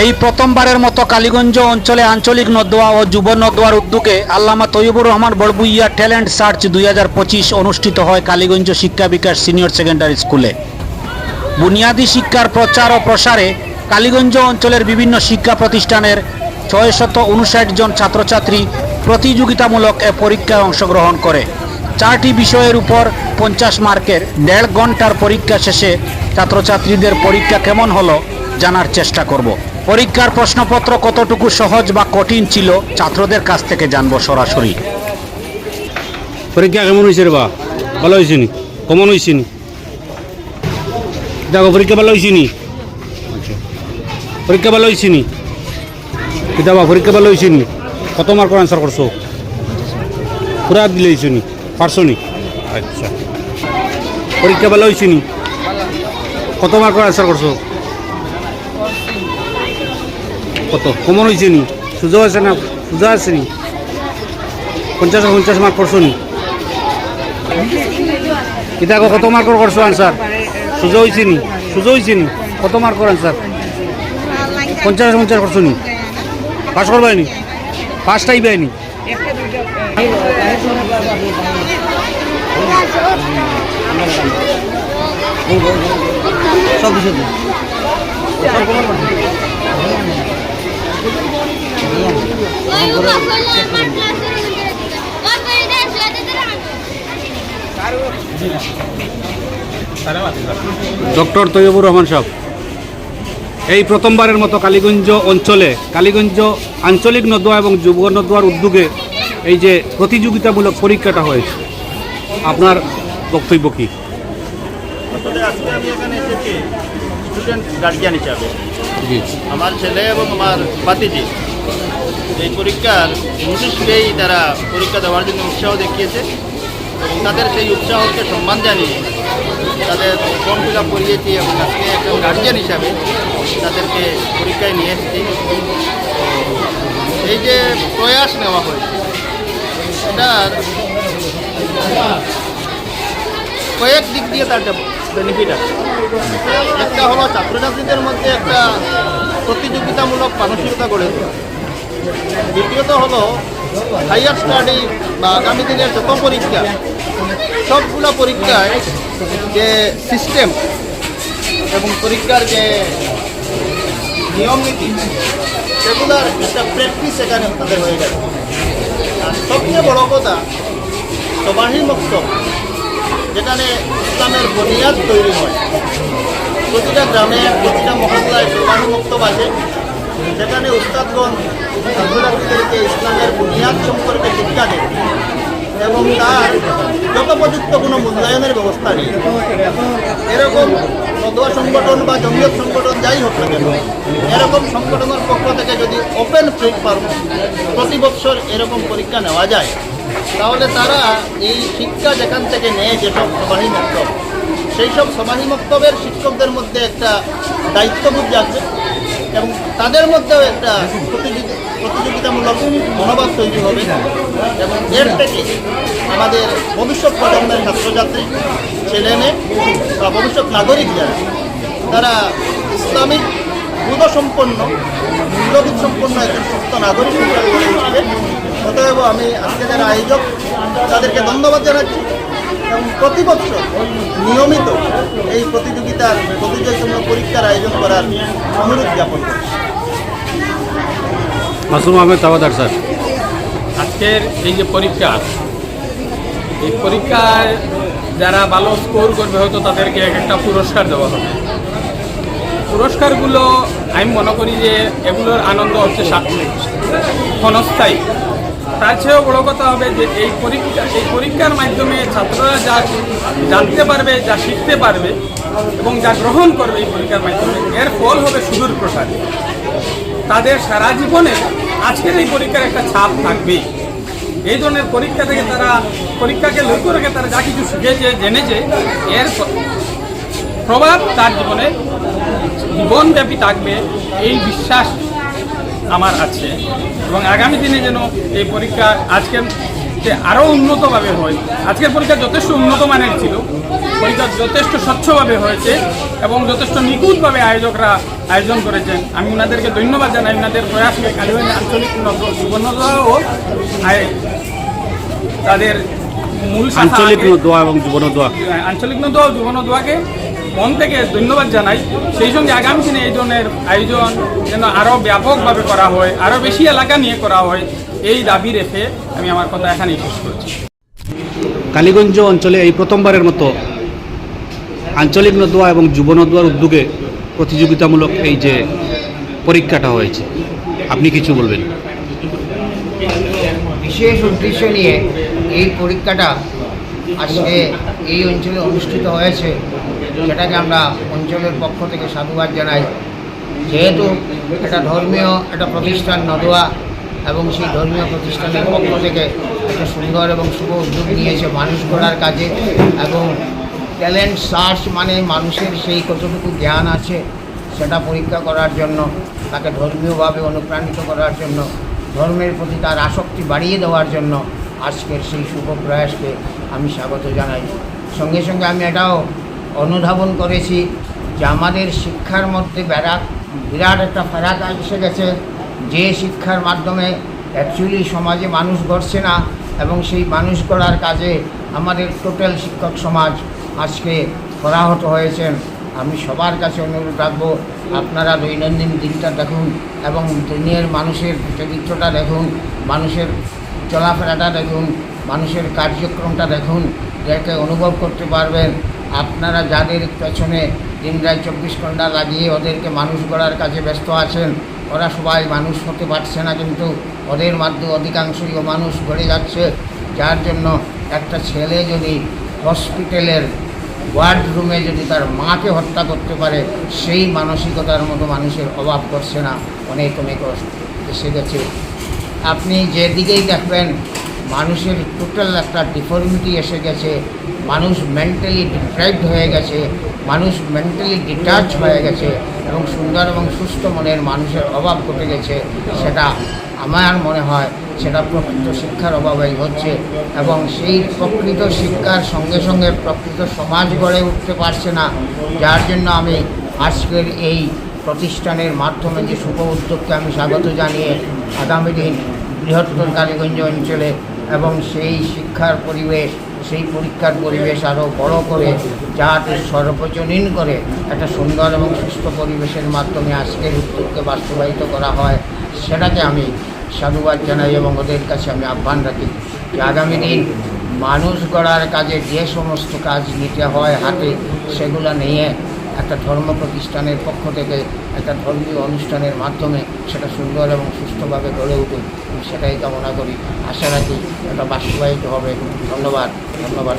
এই প্রথমবারের মতো কালীগঞ্জ অঞ্চলে আঞ্চলিক নদোয়া ও যুব নদোয়ার উদ্যোগে আল্লামা তৈয়বুর রহমান বড়বুইয়া ট্যালেন্ট সার্চ দুই হাজার পঁচিশ অনুষ্ঠিত হয় কালীগঞ্জ শিক্ষা বিকাশ সিনিয়র সেকেন্ডারি স্কুলে। বুনিয়াদী শিক্ষার প্রচার ও প্রসারে কালীগঞ্জ অঞ্চলের বিভিন্ন শিক্ষা প্রতিষ্ঠানের ছয় শত উনষাট জন ছাত্রছাত্রী প্রতিযোগিতামূলক এ পরীক্ষায় অংশগ্রহণ করে। চারটি বিষয়ের উপর পঞ্চাশ মার্কের দেড় ঘণ্টার পরীক্ষা শেষে ছাত্রছাত্রীদের পরীক্ষা কেমন হলো জানার চেষ্টা করব। পরীক্ষার প্রশ্নপত্র কতটুকু সহজ বা কঠিন ছিল, ছাত্রদের কাছ থেকে জানব সরাসরি। পরীক্ষা কেমন হয়েছে রে বা? ভালো হয়েছে নি? কমন হয়েছে নি? দেখো, পরীক্ষা ভালো হয়েছে নি? পরীক্ষা ভালো হয়েছে নি? কিতাবা পরীক্ষা ভালো হয়েছে নি? কত মার্কের আনসার করছ? পুরা দিলে হয়েছে নি? পারছ নি? আচ্ছা। পরীক্ষা ভালো হয়েছে নি? কত মার্কের আনসার করছ? কত? কমন হয়েছে নি? সুযোগ আছে না? সুযোগ আছে নি? পঞ্চাশ পঞ্চাশ মার্ক করছ নি? এটা কত মার্কর করছ আনসার সুযোগ হয়েছে নি? সুযোগ হয়েছে নি? কত মার্কর আনসার পঞ্চাশ পঞ্চাশ করছ নি? পাস করবাই নি? পাঁচটাই পাই নি? সব কিছু ডক্টর তৈয়বুর রহমান সাহেব, এই প্রথমবারের মতো কালীগঞ্জ অঞ্চলে, কালীগঞ্জ আঞ্চলিক নদোয়া এবং যুব নদোয়ার উদ্যোগে এই যে প্রতিযোগিতামূলক পরীক্ষাটা হয়েছে, আপনার বক্তব্য কী? স্টুডেন্ট গার্জিয়ান হিসাবে। আমার ছেলে এবং আমার বাতিজি এই পরীক্ষার নোটিশ পেয়েই তারা পরীক্ষা দেওয়ার জন্য উৎসাহ দেখিয়েছে এবং তাদের সেই উৎসাহকে সম্মান জানিয়ে তাদের ফর্ম ফিল আপ করিয়েছি এবং আজকে একজন গার্জিয়ান হিসাবে তাদেরকে পরীক্ষায় নিয়ে এসেছি। এই যে প্রয়াস নেওয়া হয়েছে এটার কয়েক দিক দিয়ে তার বেনিফিট আছে। একটা হলো ছাত্রছাত্রীদের মধ্যে একটা প্রতিযোগিতামূলক মানসিকতা গড়ে তোলা। দ্বিতীয়ত হলো হাইয়ার স্টাডি বা আগামী দিনের যত পরীক্ষা, সবগুলো পরীক্ষায় যে সিস্টেম এবং পরীক্ষার যে নিয়ম নীতি, সেগুলোর একটা প্র্যাকটিস এখানে তাদের হয়ে গেছে। আর সবচেয়ে বড় কথা সবাহী বক্তব্য যেখানে ইসলামের বুনিয়াদ তৈরি হয়। প্রতিটা গ্রামে প্রতিটা মহল্লায় সবাহী বক্তব্য আছে সেখানে উস্তাদগণ ছাত্রছাত্রীদেরকে ইসলামের বুনিয়াদ সম্পর্কে শিক্ষা দেয় এবং তার যথোপযুক্ত কোনো মূল্যায়নের ব্যবস্থা নেই এরকম মদুয়া সংগঠন বা জমিয়ত সংগঠন যাই হোক না কেন, এরকম সংগঠনের পক্ষ থেকে যদি ওপেন প্ল্যাটফর্ম প্রতি বছর এরকম পরীক্ষা নেওয়া যায় তাহলে তারা এই শিক্ষা যেখান থেকে নেয় যেসব সবাহী মক্তব সেই সব সবাহী মক্তবের শিক্ষকদের মধ্যে একটা দায়িত্ববোধ জাগবে এবং তাদের মধ্যেও একটা প্রতিযোগি- প্রতিযোগিতামূলক মনোভাব তৈরি হবে। এবং এর থেকে আমাদের ভবিষ্যৎ প্রজন্মের ছাত্রছাত্রী, ছেলে মেয়ে বা ভবিষ্যৎ নাগরিক যারা, তারা ইসলামিক বুধসম্পন্ন, মূল্যবোধ সম্পন্ন একজন সুস্থ নাগরিক হিসাবে অতএব আমি আজকে যারা আয়োজক তাদেরকে ধন্যবাদ জানাচ্ছি এবং প্রতি বছর নিয়মিত এই প্রতিযোগিতার প্রতিযোগিতামূলক পরীক্ষার আয়োজন করার অনুরোধ জ্ঞাপন করছি। মাসুম আহমেদ তাওয়াদার স্যার। আজকের এই যে পরীক্ষা এই পরীক্ষায় যারা ভালো স্কোর করবে হয়তো তাদেরকে এক একটা পুরস্কার দেওয়া হবে। পুরস্কারগুলো আমি মনে করি যে এগুলোর আনন্দ হচ্ছে সা- ক্ষণস্থায়ী। তার চেয়েও বড় কথা হবে যে এই পরীক্ষা এই পরীক্ষার মাধ্যমে ছাত্ররা যা জানতে পারবে, যা শিখতে পারবে এবং যা গ্রহণ করবে এই পরীক্ষার মাধ্যমে, এর ফল হবে সুদূর প্রসারী। তাদের সারা জীবনে আজকের এই পরীক্ষার একটা ছাপ থাকবেই। এই ধরনের পরীক্ষা থেকে তারা পরীক্ষাকে লক্ষ্য রেখে তারা যা কিছু শিখেছে, জেনেছে, এর প্রভাব তার জীবনে জীবনব্যাপী থাকবে, এই বিশ্বাস আমার আছে। এবং আগামী দিনে যেন এই পরীক্ষা আজকের আরও উন্নতভাবে হয়। আজকের পরীক্ষা যথেষ্ট উন্নত মানের ছিল। পরীক্ষা যথেষ্ট স্বচ্ছভাবে হয়েছে এবং যথেষ্ট নিখুঁতভাবে আয়োজকরা আয়োজন করেছেন। আমি ওনাদেরকে ধন্যবাদ জানাই। ওনাদের প্রয়াসকে কালীগঞ্জ আঞ্চলিক সুবর্ণদোয়াও তাদের মূল আঞ্চলিক দোয়া এবং যুবন দোয়া আঞ্চলিক নদোয়া যুব নদোয়াকে মন থেকে ধন্যবাদ জানাই। সেই সঙ্গে আগামী দিনে এই ধরনের আয়োজন যেন আরও ব্যাপকভাবে করা হয় আরও বেশি এলাকা নিয়ে করা হয় এই দাবি রেখে আমি আমার কথা এখানেই শেষ করছি। কালীগঞ্জ অঞ্চলে এই প্রথমবারের মতো আঞ্চলিক নদোয়া এবং যুব নদোয়ার উদ্যোগে প্রতিযোগিতামূলক এই যে পরীক্ষাটা হয়েছে। আপনি কিছু বলবেন? বিশেষ উদ্দেশ্য নিয়ে এই পরীক্ষাটা আজকে এই অঞ্চলে অনুষ্ঠিত হয়েছে, সেটাকে আমরা অঞ্চলের পক্ষ থেকে সাধুবাদ জানাই। যেহেতু এটা ধর্মীয় একটা প্রতিষ্ঠান নদোয়া, এবং সেই ধর্মীয় প্রতিষ্ঠানের পক্ষ থেকে একটা সুন্দর এবং শুভ উদ্যোগ নিয়েছে মানুষ গড়ার কাজে, এবং ট্যালেন্ট সার্চ মানে মানুষের সেই কতটুকু জ্ঞান আছে, সেটা পরীক্ষা করার জন্য, তাকে ধর্মীয়ভাবে অনুপ্রাণিত করার জন্য, ধর্মের প্রতি তার আসক্তি বাড়িয়ে দেওয়ার জন্য আজকের সেই শুভ প্রয়াসকে আমি স্বাগত জানাই। সঙ্গে সঙ্গে আমি এটাও অনুধাবন করেছি যে আমাদের শিক্ষার মধ্যে বেড়া বিরাট একটা ফেরাক এসে গেছে। যে শিক্ষার মাধ্যমে অ্যাকচুয়ালি সমাজে মানুষ গড়ছে না এবং সেই মানুষ গড়ার কাজে আমাদের টোটাল শিক্ষক সমাজ আজকে পরাহত হয়েছেন। আমি সবার কাছে অনুরোধ রাখব, আপনারা দৈনন্দিন দিনটা দেখুন এবং দিনের মানুষের চরিত্রটা দেখুন, মানুষের চলাফেরাটা দেখুন, মানুষের কার্যক্রমটা দেখুন, যাকে অনুভব করতে পারবেন। আপনারা যাদের পেছনে দিনরাত চব্বিশ ঘণ্টা লাগিয়ে ওদেরকে মানুষ গড়ার কাজে ব্যস্ত আছেন, ওরা সবাই মানুষ হতে পারছে না, কিন্তু ওদের মাধ্যমে অধিকাংশই মানুষ গড়ে যাচ্ছে। যার জন্য একটা ছেলে যদি হসপিটালের ওয়ার্ড রুমে যদি তার মাকে হত্যা করতে পারে, সেই মানসিকতার মতো মানুষের অভাব করছে না। অনেক অনেক এসে গেছে আপনি যেদিকেই দেখবেন, মানুষের টোটাল একটা ডিফর্মিটি এসে গেছে, মানুষ মেন্টালি ডিপ্রাইভড হয়ে গেছে, মানুষ মেন্টালি ডিটাচ হয়ে গেছে এবং সুন্দর এবং সুস্থ মনের মানুষের অভাব ঘটে গেছে, সেটা আমার মনে হয় সেটা প্রকৃত শিক্ষার অভাবেই হচ্ছে এবং সেই প্রকৃত শিক্ষার সঙ্গে সঙ্গে প্রকৃত সমাজ গড়ে উঠতে পারছে না। যার জন্য আমি আজকের এই প্রতিষ্ঠানের মাধ্যমে যে শুভ উদ্যোগকে আমি স্বাগত জানিয়ে আগামী দিন বৃহত্তর কালীগঞ্জ অঞ্চলে এবং সেই শিক্ষার পরিবেশ, সেই পরীক্ষার পরিবেশ আরও বড় করে যাতে সর্বজনীন করে একটা সুন্দর এবং সুস্থ পরিবেশের মাধ্যমে আজকের উদ্যোগকে বাস্তবায়িত করা হয়, সেটাকে আমি সাধুবাদ জানাই এবং ওদের কাছে আমি আহ্বান রাখি যে আগামী দিন মানুষ গড়ার কাজে যে সমস্ত কাজ নিতে হয় হাতে, সেগুলো নিয়ে একটা ধর্ম প্রতিষ্ঠানের পক্ষ থেকে, একটা ধর্মীয় অনুষ্ঠানের মাধ্যমে সেটা সুন্দর এবং সুস্থভাবে গড়ে উঠুক সেটাই কামনা করি। আশা রাখি এটা বাস্তবায়িত হবে। ধন্যবাদ। ধন্যবাদ।